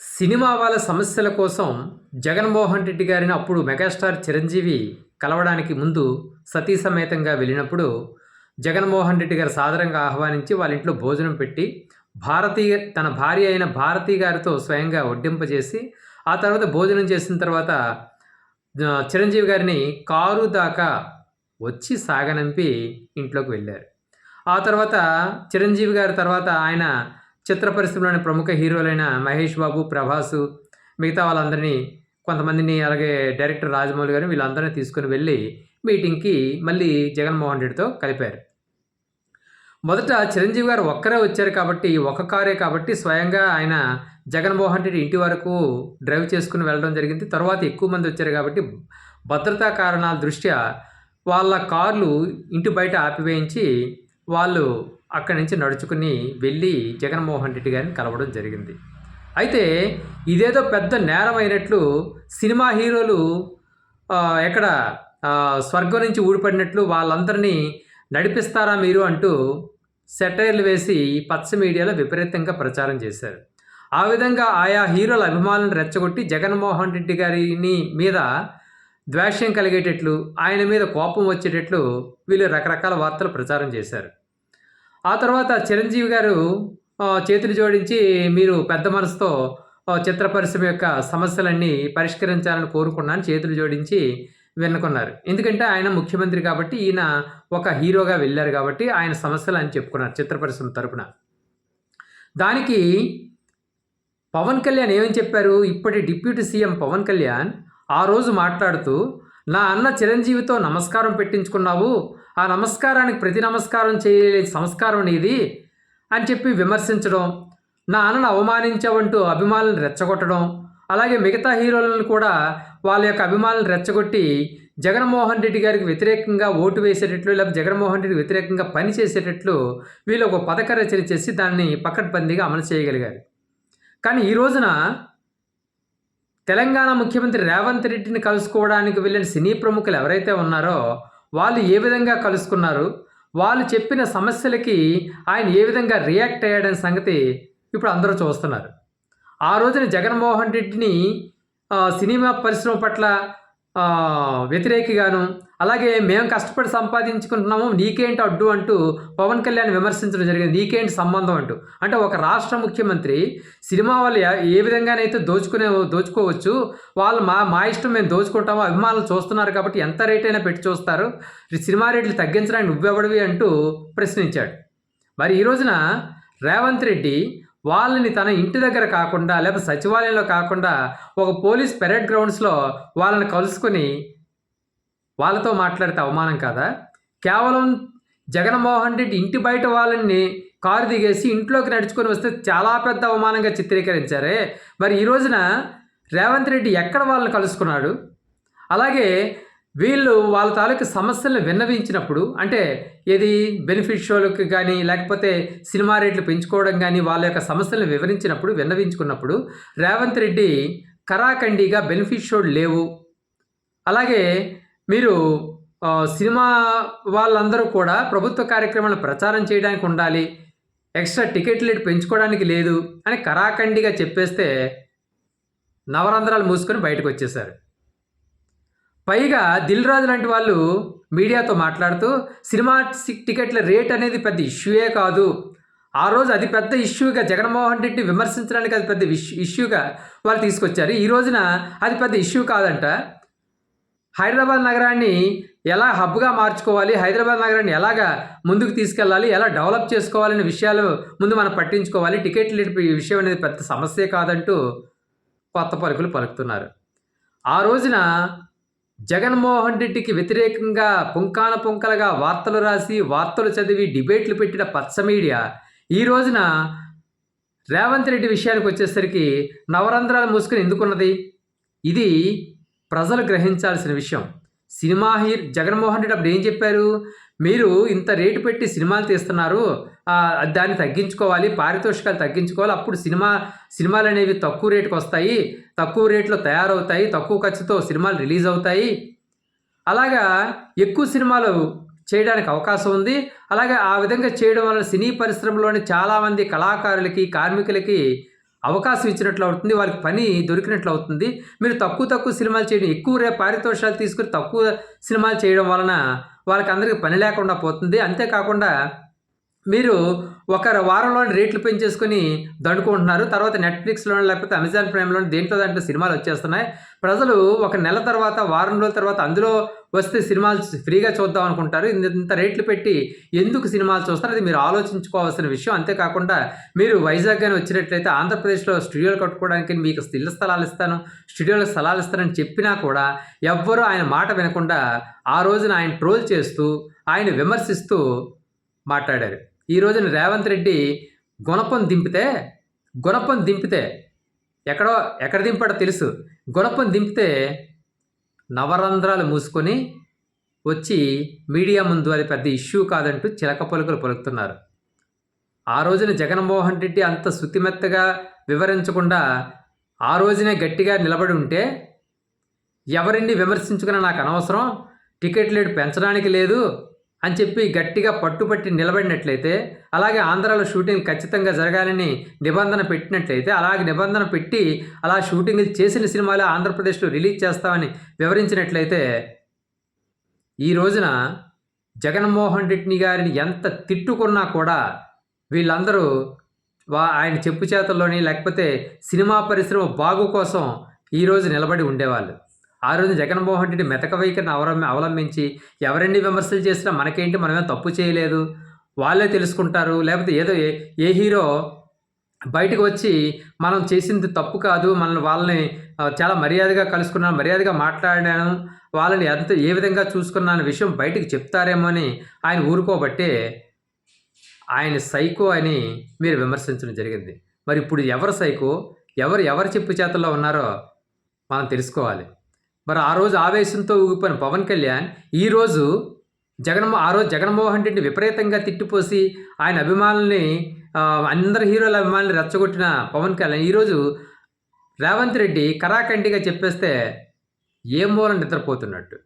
Cinema వాళ్ళ సమస్యల కోసం జగన్మోహన్ రెడ్డి గారిని అప్పుడు మెగాస్టార్ చిరంజీవి కలవడానికి ముందు సతీ సమేతంగా వెళ్ళినప్పుడు జగన్మోహన్ రెడ్డి గారు సాదరంగా ఆహ్వానించి వాళ్ళ ఇంట్లో భోజనం పెట్టి భారతీయ తన భార్య అయిన భారతీ గారితో స్వయంగా వడ్డింపజేసి ఆ తర్వాత భోజనం చేసిన తర్వాత చిరంజీవి గారిని కారు దాకా వచ్చి సాగనంపి ఇంట్లోకి వెళ్ళారు. ఆ తర్వాత చిరంజీవి గారి తర్వాత ఆయన చిత్ర పరిశ్రమలోని ప్రముఖ హీరోలైన మహేష్ బాబు ప్రభాసు మిగతా వాళ్ళందరినీ కొంతమందిని అలాగే డైరెక్టర్ రాజమౌళి గారు వీళ్ళందరినీ తీసుకుని వెళ్ళి మీటింగ్కి మళ్ళీ జగన్మోహన్ రెడ్డితో కలిపారు. మొదట చిరంజీవి గారు ఒక్కరే వచ్చారు కాబట్టి ఒక కారే కాబట్టి స్వయంగా ఆయన జగన్మోహన్ రెడ్డి ఇంటి వరకు డ్రైవ్ చేసుకుని వెళ్ళడం జరిగింది. తర్వాత ఎక్కువ మంది వచ్చారు కాబట్టి భద్రతా కారణాల దృష్ట్యా వాళ్ళ కార్లు ఇంటి బయట ఆపివేయించి వాళ్ళు అక్కడి నుంచి నడుచుకుని వెళ్ళి జగన్మోహన్ రెడ్డి గారిని కలవడం జరిగింది. అయితే ఇదేదో పెద్ద నేరం అయినట్లు సినిమా హీరోలు ఎక్కడ స్వర్గం నుంచి ఊడిపడినట్లు వాళ్ళందరినీ నడిపిస్తారా మీరు అంటూ సెటైర్లు వేసి పచ్చ మీడియాలో విపరీతంగా ప్రచారం చేశారు. ఆ విధంగా ఆయా హీరోల అభిమానులను రెచ్చగొట్టి జగన్మోహన్ రెడ్డి గారిని మీద ద్వేషం కలిగేటట్లు ఆయన మీద కోపం వచ్చేటట్లు వీళ్ళు రకరకాల వార్తలు ప్రచారం చేశారు. ఆ తర్వాత చిరంజీవి గారు చేతులు జోడించి మీరు పెద్ద మనసుతో చిత్ర పరిశ్రమ యొక్క సమస్యలన్నీ పరిష్కరించాలని కోరుకున్నాను చేతులు జోడించి వెన్నుకున్నారు. ఎందుకంటే ఆయన ముఖ్యమంత్రి కాబట్టి ఈయన ఒక హీరోగా వెళ్ళారు కాబట్టి ఆయన సమస్యలు అని చెప్పుకున్నారు చిత్ర పరిశ్రమ తరపున. దానికి పవన్ కళ్యాణ్ ఏమని చెప్పారు? ఇప్పటి డిప్యూటీ సీఎం పవన్ కళ్యాణ్ ఆ రోజు మాట్లాడుతూ నా అన్న చిరంజీవితో నమస్కారం పెట్టించుకున్నావు. ఆ నమస్కారానికి ప్రతి నమస్కారం చేయలేని సంస్కారం నీది అని చెప్పి విమర్శించడం నా అన్నను అవమానించావంటూ అభిమానులను రెచ్చగొట్టడం అలాగే మిగతా హీరోలను కూడా వాళ్ళ యొక్క అభిమానులను రెచ్చగొట్టి జగన్మోహన్ రెడ్డి గారికి వ్యతిరేకంగా ఓటు వేసేటట్లు లేకపోతే జగన్మోహన్ రెడ్డికి వ్యతిరేకంగా పని చేసేటట్లు వీళ్ళు ఒక పథక రచన చేసి దాన్ని పకడ్బందీగా అమలు చేయగలిగారు. కానీ ఈ రోజున తెలంగాణ ముఖ్యమంత్రి రేవంత్ రెడ్డిని కలుసుకోవడానికి వెళ్ళిన సినీ ప్రముఖులు ఎవరైతే ఉన్నారో వాళ్ళు ఏ విధంగా కలుసుకున్నారు? వాళ్ళు చెప్పిన సమస్యలకి ఆయన ఏ విధంగా రియాక్ట్ అయ్యాడనే సంగతి ఇప్పుడు అందరూ చూస్తున్నారు. ఆ రోజున జగన్మోహన్ రెడ్డిని సినిమా పరిశ్రమ పట్ల వ్యతిరేకిగాను అలాగే మేము కష్టపడి సంపాదించుకుంటున్నాము నీకేంటి అడ్డు అంటూ పవన్ కళ్యాణ్ విమర్శించడం జరిగింది. నీకేంటి సంబంధం అంటూ. అంటే ఒక రాష్ట్ర ముఖ్యమంత్రి సినిమా వాళ్ళు ఏ- విధంగానైతే దోచుకునే దోచుకోవచ్చు వాళ్ళు మా మా ఇష్టం మేము దోచుకుంటాము అభిమానులు చూస్తున్నారు కాబట్టి ఎంత రేట్ అయినా పెట్టి చూస్తారు. సినిమా రేట్లు తగ్గించడానికి నువ్వెవడివి అంటూ ప్రశ్నించాడు. మరి ఈ రోజున రేవంత్ రెడ్డి వాళ్ళని తన ఇంటి దగ్గర కాకుండా లేకపోతే సచివాలయంలో కాకుండా ఒక పోలీస్ పెరేడ్ గ్రౌండ్స్లో వాళ్ళని కలుసుకొని వాళ్ళతో మాట్లాడితే అవమానం కాదా? కేవలం జగన్మోహన్ రెడ్డి ఇంటి బయట వాళ్ళని కారు దిగేసి ఇంట్లోకి నడుచుకొని వస్తే చాలా పెద్ద అవమానంగా చిత్రీకరించారే. మరి ఈ రోజున రేవంత్ రెడ్డి ఎక్కడ వాళ్ళని కలుసుకున్నాడు? అలాగే వీళ్ళు వాళ్ళ తాలూకు సమస్యలను విన్నవించినప్పుడు అంటే ఏది బెనిఫిట్ షోలకు కానీ లేకపోతే సినిమా రేట్లు పెంచుకోవడం కానీ వాళ్ళ యొక్క సమస్యలను వివరించినప్పుడు విన్నవించుకున్నప్పుడు రేవంత్ రెడ్డి కరాఖండిగా బెనిఫిట్ షోలు లేవు. అలాగే మీరు సినిమా వాళ్ళందరూ కూడా ప్రభుత్వ కార్యక్రమాలను ప్రచారం చేయడానికి ఉండాలి ఎక్స్ట్రా టికెట్ రేటు పెంచుకోవడానికి లేదు అని కరాఖండిగా చెప్పేస్తే నవరంధ్రాలు మూసుకొని బయటకు వచ్చేసారు పైగా దిల్ రాజు లాంటి వాళ్ళు మీడియాతో మాట్లాడుతూ సినిమా టికెట్ల రేట్ అనేది పెద్ద ఇష్యూయే కాదు. ఆ రోజు అది పెద్ద ఇష్యూగా జగన్మోహన్ రెడ్డి విమర్శించడానికి అది పెద్ద ఇష్యూగా వాళ్ళు తీసుకొచ్చారు. ఈ రోజున అది పెద్ద ఇష్యూ కాదంట. హైదరాబాద్ నగరాన్ని ఎలా హబ్గా మార్చుకోవాలి హైదరాబాద్ నగరాన్ని ఎలాగా ముందుకు తీసుకెళ్ళాలి ఎలా డెవలప్ చేసుకోవాలనే విషయాలు ముందు మనం పట్టించుకోవాలి. టికెట్ రేటు విషయం అనేది పెద్ద సమస్యే కాదంటూ కొత్త పలుకులు పలుకుతున్నారు. ఆ రోజున జగన్మోహన్ రెడ్డికి వ్యతిరేకంగా పుంకాన పుంకలుగా వార్తలు రాసి వార్తలు చదివి డిబేట్లు పెట్టిన పచ్చ మీడియా ఈ రోజున రేవంత్ రెడ్డి విషయానికి వచ్చేసరికి నవరంధ్రాలు మూసుకుని ఎందుకున్నది? ఇది ప్రజలు గ్రహించాల్సిన విషయం. సినిమా హీ జగన్మోహన్ రెడ్డి అప్పుడు ఏం చెప్పారు? మీరు ఇంత రేటు పెట్టి సినిమాలు తీస్తున్నారు. దాన్ని తగ్గించుకోవాలి పారితోషికాలు తగ్గించుకోవాలి. అప్పుడు సినిమా సినిమాలు అనేవి తక్కువ రేటుకి వస్తాయి తక్కువ రేట్లో తయారవుతాయి తక్కువ ఖర్చుతో సినిమాలు రిలీజ్ అవుతాయి. అలాగా ఎక్కువ సినిమాలు చేయడానికి అవకాశం ఉంది. అలాగే ఆ విధంగా చేయడం వలన సినీ పరిశ్రమలోని చాలామంది కళాకారులకి కార్మికులకి అవకాశం ఇచ్చినట్లు అవుతుంది వాళ్ళకి పని దొరికినట్లు అవుతుంది. మీరు తక్కువ తక్కువ సినిమాలు చేయడం ఎక్కువ రే పారితోషాలు తీసుకుని తక్కువ సినిమాలు చేయడం వలన వాళ్ళకి అందరికీ పని లేకుండా పోతుంది. అంతేకాకుండా మీరు ఒక వారంలో రేట్లు పెంచేసుకుని దండుకుంటున్నారు. తర్వాత నెట్ఫ్లిక్స్లో లేకపోతే అమెజాన్ ప్రైమ్లో దేంట్లో దాంట్లో సినిమాలు వచ్చేస్తున్నాయి. ప్రజలు ఒక నెల తర్వాత వారం రోజుల తర్వాత అందులో వస్తే సినిమాలు ఫ్రీగా చూద్దాం అనుకుంటారు. ఇంత రేట్లు పెట్టి ఎందుకు సినిమాలు చూస్తారు అది మీరు ఆలోచించుకోవాల్సిన విషయం. అంతేకాకుండా మీరు వైజాగ్ కానీ వచ్చినట్లయితే ఆంధ్రప్రదేశ్లో స్టూడియోలు కట్టుకోవడానికి మీకు ఇళ్ళ స్థలాలు ఇస్తాను. స్టూడియోలో స్థలాలు ఇస్తానని చెప్పినా కూడా ఎవ్వరూ ఆయన మాట వినకుండా ఆ రోజున ఆయన ట్రోల్ చేస్తూ ఆయన విమర్శిస్తూ మాట్లాడారు. ఈ రోజున రేవంత్ రెడ్డి గుణపం దింపితే గుణపం దింపితే ఎక్కడో ఎక్కడ దింపాడో తెలుసు. గుణపం దింపితే నవరంధ్రాలు మూసుకొని వచ్చి మీడియా ముందు అది పెద్ద ఇష్యూ కాదంటూ చిలక పలుకులు పలుకుతున్నారు. ఆ రోజున జగన్మోహన్ రెడ్డి అంత శుతిమెత్తగా వివరించకుండా ఆ రోజునే గట్టిగా నిలబడి ఉంటే ఎవరిని విమర్శించుకున్నా నాకు అనవసరం. టికెట్ రేటు పెంచడానికి లేదు. అని చెప్పి గట్టిగా పట్టుపట్టి నిలబడినట్లయితే అలాగే ఆంధ్రాలో షూటింగ్ ఖచ్చితంగా జరగాలని నిబంధన పెట్టినట్లయితే అలాగే నిబంధన పెట్టి అలా షూటింగ్ చేసిన సినిమాలు ఆంధ్రప్రదేశ్లో రిలీజ్ చేస్తామని వివరించినట్లయితే ఈ రోజున జగన్మోహన్ రెడ్డి గారిని ఎంత తిట్టుకున్నా కూడా వీళ్ళందరూ వా ఆయన చెప్పు చేతల్లోని లేకపోతే సినిమా పరిశ్రమ బాగు కోసం ఈరోజు నిలబడి ఉండేవాళ్ళు. ఆ రోజు జగన్మోహన్ రెడ్డి మెతక వైఖరిని అవలం అవలంబించి ఎవరెన్ని విమర్శలు చేసినా మనకేంటి మనమేం తప్పు చేయలేదు? వాళ్ళే తెలుసుకుంటారు. లేకపోతే ఏదో ఏ ఏ హీరో బయటకు వచ్చి మనం చేసింది తప్పు కాదు మనల్ని వాళ్ళని చాలా మర్యాదగా కలుసుకున్నాను మర్యాదగా మాట్లాడాను వాళ్ళని ఎంత ఏ విధంగా చూసుకున్నా అనే విషయం బయటకు చెప్తారేమో అని ఆయన ఊరుకోబట్టే ఆయన సైకో అని మీరు విమర్శించడం జరిగింది. మరి ఇప్పుడు ఎవరు సైకో? ఎవరు ఎవరు చెప్పు చేతల్లో ఉన్నారో మనం తెలుసుకోవాలి. మరి ఆ రోజు ఆవేశంతో ఊగిపోయిన పవన్ కళ్యాణ్ ఈరోజు జగన్మో ఆ రోజు జగన్మోహన్ రెడ్డిని విపరీతంగా తిట్టిపోసి ఆయన అభిమానుల్ని అందరి హీరోల అభిమానులు రెచ్చగొట్టిన పవన్ కళ్యాణ్ ఈరోజు రేవంత్ రెడ్డి కరాఖండిగా చెప్పేస్తే ఏం మూల నిద్రపోతున్నట్టు?